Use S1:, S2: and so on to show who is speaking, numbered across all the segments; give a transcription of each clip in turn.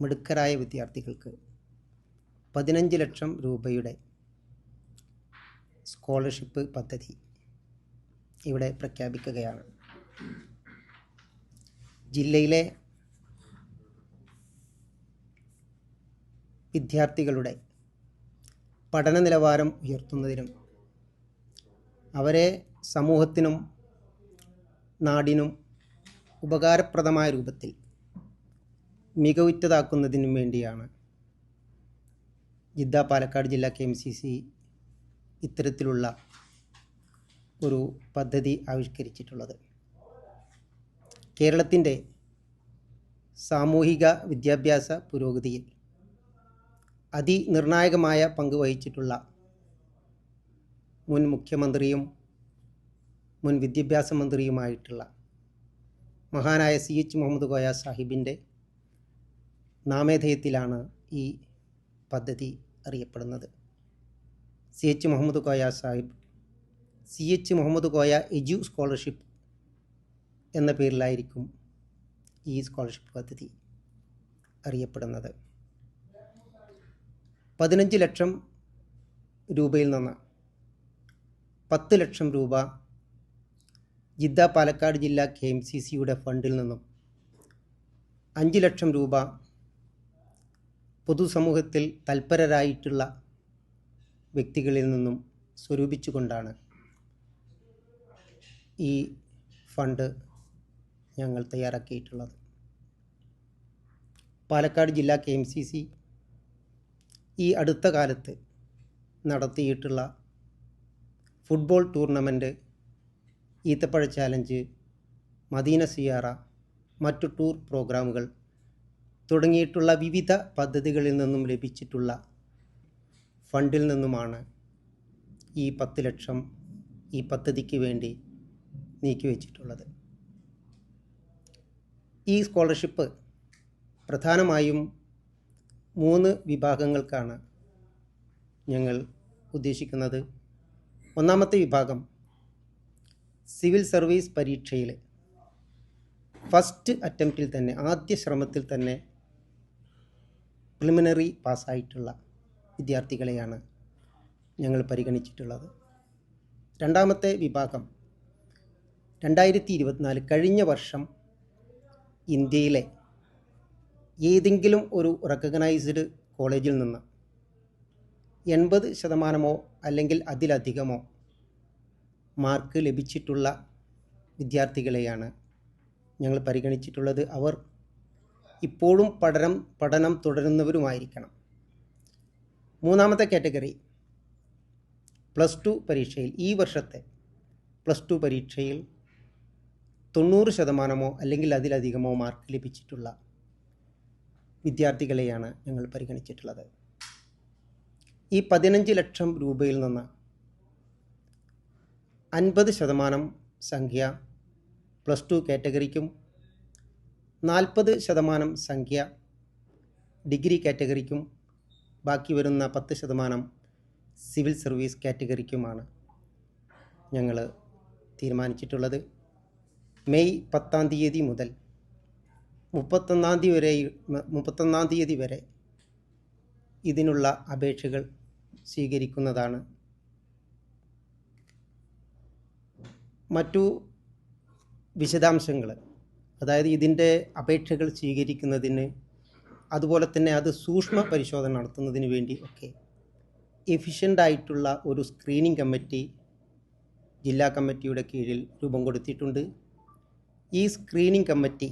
S1: മിടുക്കരായ വിദ്യാർത്ഥികൾക്ക് പതിനഞ്ച് ലക്ഷം രൂപയുടെ സ്കോളർഷിപ്പ് പദ്ധതി ഇവിടെ പ്രഖ്യാപിക്കുകയാണ്. ജില്ലയിലെ വിദ്യാർത്ഥികളുടെ പഠന നിലവാരം ഉയർത്തുന്നതിനും അവരെ സമൂഹത്തിനും നാടിനും ഉപകാരപ്രദമായ രൂപത്തിൽ മികവുറ്റതാക്കുന്നതിനും വേണ്ടിയാണ്. ജിദ്ദ പാലക്കാട് ജില്ലാ കെ എം സി സി ഇത്തരത്തിലുള്ള ഒരു പദ്ധതി ആവിഷ്കരിച്ചിട്ടുള്ളത്. കേരളത്തിന്റെ സാമൂഹിക വിദ്യാഭ്യാസ പുരോഗതിയിൽ അതിനിർണായകമായ പങ്ക് വഹിച്ചിട്ടുള്ള മുൻ മുഖ്യമന്ത്രിയും മുൻ വിദ്യാഭ്യാസ മന്ത്രിയുമായിട്ടുള്ള മഹാനായ സി എച്ച് മുഹമ്മദ് കോയ സാഹിബിന്റെ നാമധേയത്തിലാണ് ഈ പദ്ധതി അറിയപ്പെടുന്നത്. C H Muhammad Koya Sahib C H Muhammad Koya edu scholarship എന്ന പേരിലായിരിക്കും ഈ സ്കോളർഷിപ്പ് പദ്ധതി അറിയപ്പെടുന്നത്. പതിനഞ്ച് ലക്ഷം രൂപയിൽ നിന്ന് പത്ത് ലക്ഷം രൂപ ജിദ്ദ പാലക്കാട് ജില്ലാ കെ എം സി സിയുടെ ഫണ്ടിൽ നിന്നും അഞ്ച് ലക്ഷം രൂപ പൊതുസമൂഹത്തിൽ തൽപരരായിട്ടുള്ള വ്യക്തികളിൽ നിന്നും സ്വരൂപിച്ചുകൊണ്ടാണ് ഈ ഫണ്ട് ഞങ്ങൾ തയ്യാറാക്കിയിട്ടുള്ളത്. പാലക്കാട് ജില്ലാ കെ എം സി സി ഈ അടുത്ത കാലത്ത് നടത്തിയിട്ടുള്ള ഫുട്ബോൾ ടൂർണമെന്റ് ഈത്തപ്പഴ ചാലഞ്ച് മദീന സിയാറ മറ്റു ടൂർ പ്രോഗ്രാമുകൾ തുടങ്ങിയിട്ടുള്ള വിവിധ പദ്ധതികളിൽ നിന്നും ലഭിച്ചിട്ടുള്ള ഫണ്ടിൽ നിന്നുമാണ് ഈ പത്ത് ലക്ഷം ഈ പദ്ധതിക്ക് വേണ്ടി നീക്കിവെച്ചിട്ടുള്ളത് ഈ സ്കോളർഷിപ്പ് പ്രധാനമായും മൂന്ന് വിഭാഗങ്ങൾക്കാണ് ഞങ്ങൾ ഉദ്ദേശിക്കുന്നത്. ഒന്നാമത്തെ വിഭാഗം സിവിൽ സർവീസ് പരീക്ഷയിൽ ഫസ്റ്റ് അറ്റംപ്റ്റിൽ തന്നെ ആദ്യ ശ്രമത്തിൽ തന്നെ പ്രിലിമിനറി പാസ്സായിട്ടുള്ള വിദ്യാർത്ഥികളെയാണ് ഞങ്ങൾ പരിഗണിച്ചിട്ടുള്ളത്. രണ്ടാമത്തെ വിഭാഗം രണ്ടായിരത്തി ഇരുപത്തിനാല് കഴിഞ്ഞ വർഷം ഇന്ത്യയിലെ ഏതെങ്കിലും ഒരു റെക്കഗ്നൈസ്ഡ് കോളേജിൽ നിന്ന് എൺപത് ശതമാനമോ അല്ലെങ്കിൽ അതിലധികമോ മാർക്ക് ലഭിച്ചിട്ടുള്ള വിദ്യാർത്ഥികളെയാണ് ഞങ്ങൾ പരിഗണിച്ചിട്ടുള്ളത്. അവർ ഇപ്പോഴും പഠനം പഠനം തുടരുന്നവരുമായിരിക്കണം. മൂന്നാമത്തെ കാറ്റഗറി പ്ലസ് ടു പരീക്ഷയിൽ ഈ വർഷത്തെ പ്ലസ് ടു പരീക്ഷയിൽ തൊണ്ണൂറ് ശതമാനമോ അല്ലെങ്കിൽ അതിലധികമോ മാർക്ക് ലഭിച്ചിട്ടുള്ള വിദ്യാർത്ഥികളെയാണ് ഞങ്ങൾ പരിഗണിച്ചിട്ടുള്ളത്. ഈ പതിനഞ്ച് ലക്ഷം രൂപയിൽ നിന്ന് അൻപത് ശതമാനം സംഖ്യ പ്ലസ് ടു കാറ്റഗറിക്കും നാൽപ്പത് ശതമാനം സംഖ്യ ഡിഗ്രി കാറ്റഗറിക്കും ബാക്കി വരുന്ന പത്ത് ശതമാനം സിവിൽ സർവീസ് കാറ്റഗറിക്കുമാണ് ഞങ്ങൾ തീരുമാനിച്ചിട്ടുള്ളത്. മെയ് പത്താം തീയതി മുതൽ മുപ്പത്തൊന്നാം തീയതി വരെ മുപ്പത്തൊന്നാം തീയതി വരെ ഇതിനുള്ള അപേക്ഷകൾ സ്വീകരിക്കുന്നതാണ്. മറ്റു വിശദാംശങ്ങൾ. അതായത് ഇതിന്റെ അപേക്ഷകൾ സ്വീകരിക്കുന്നതിന് അതുപോലെ തന്നെ അത് സൂക്ഷ്മ പരിശോധന നടത്തുന്നതിന് വേണ്ടി ഒക്കെ എഫിഷ്യന്റ് ആയിട്ടുള്ള ഒരു സ്ക്രീനിംഗ് കമ്മിറ്റി ജില്ലാ കമ്മിറ്റിയുടെ കീഴിൽ രൂപം കൊടുത്തിട്ടുണ്ട്. ഈ സ്ക്രീനിംഗ് കമ്മിറ്റി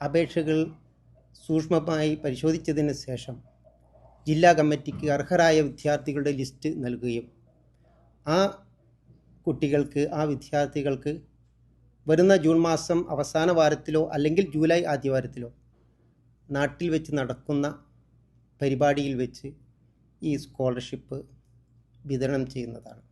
S1: അപേക്ഷകൾ സൂക്ഷ്മമായി പരിശോധിച്ചതിന് ശേഷം ജില്ലാ കമ്മിറ്റിക്ക് അർഹരായ വിദ്യാർത്ഥികളുടെ ലിസ്റ്റ് നൽകുകയും ആ കുട്ടികൾക്ക് ആ വിദ്യാർത്ഥികൾക്ക് വരുന്ന ജൂൺ മാസം അവസാന വാരത്തിലോ അല്ലെങ്കിൽ ജൂലൈ ആദ്യ വാരത്തിലോ നാട്ടിൽ വെച്ച് നടക്കുന്ന പരിപാടിയിൽ വെച്ച് ഈ സ്കോളർഷിപ്പ് വിതരണം ചെയ്യുന്നതാണ്.